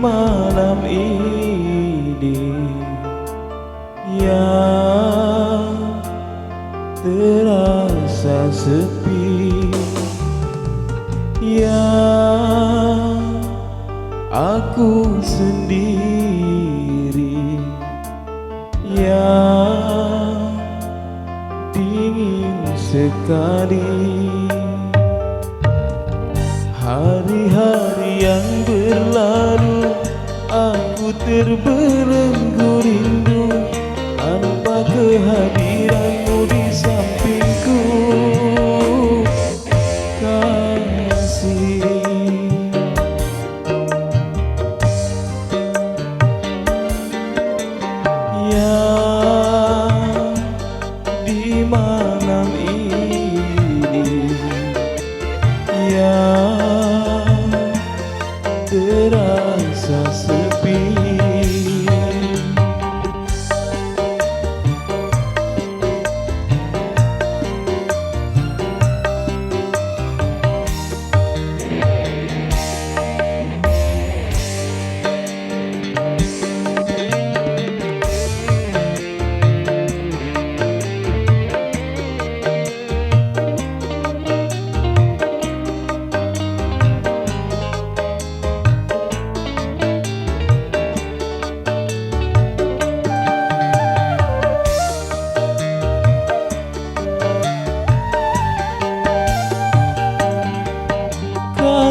malam ini. Yang terasa sepi. Yang aku sendiri. Yang dingin sekali. Hari-hari yang berlalu terbelenggu rindu tanpa kehadiranmu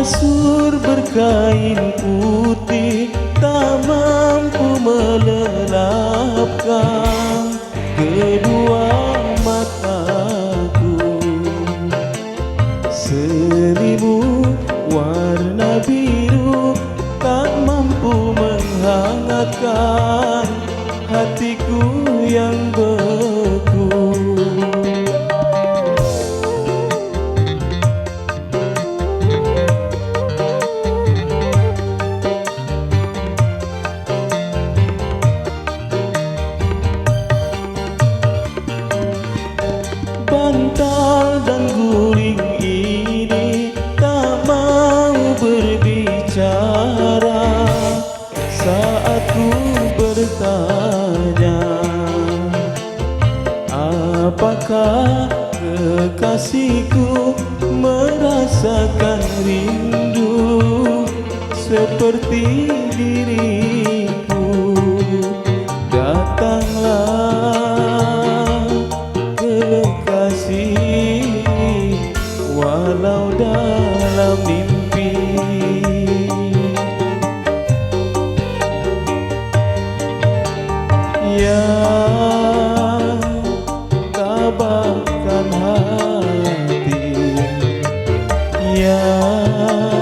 Kasur berkain putih tak mampu melelapkan kedua mataku. Selimut warna biru tak mampu menghangatkan kekasihku merasakan rindu seperti diriku yang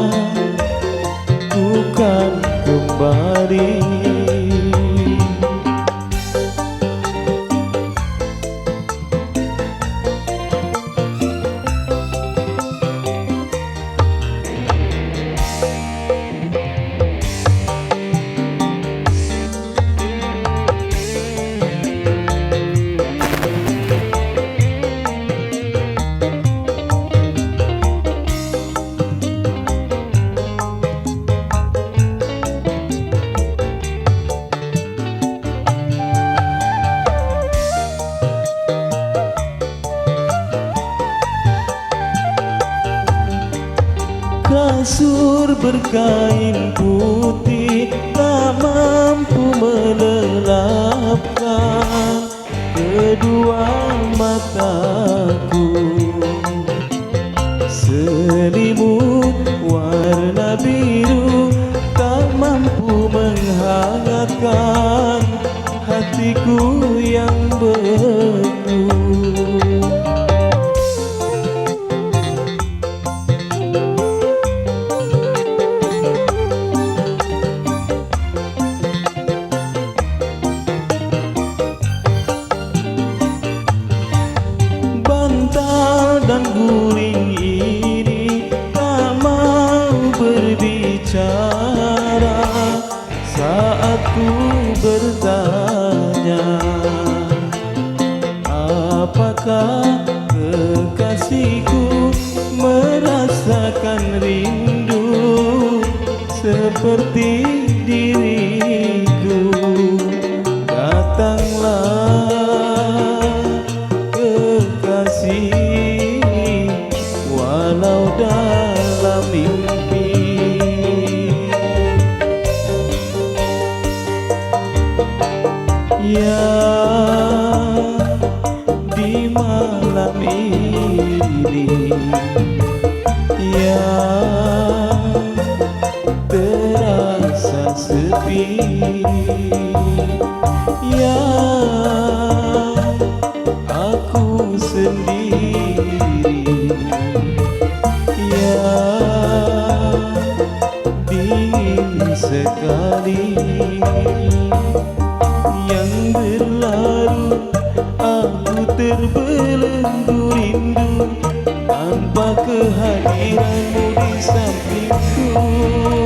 Kasur berkain putih tak mampu melelapkan kedua mataku. Selimut warna biru tak mampu menghangatkan hatiku yang beku berbicara saat ku bertanya apakah kekasihku merasakan rindu seperti di diri Yang terasa sepi Yang aku sendiri Yang dingin sekali Yang berlalu aku terbelenggu Kirang something sampingku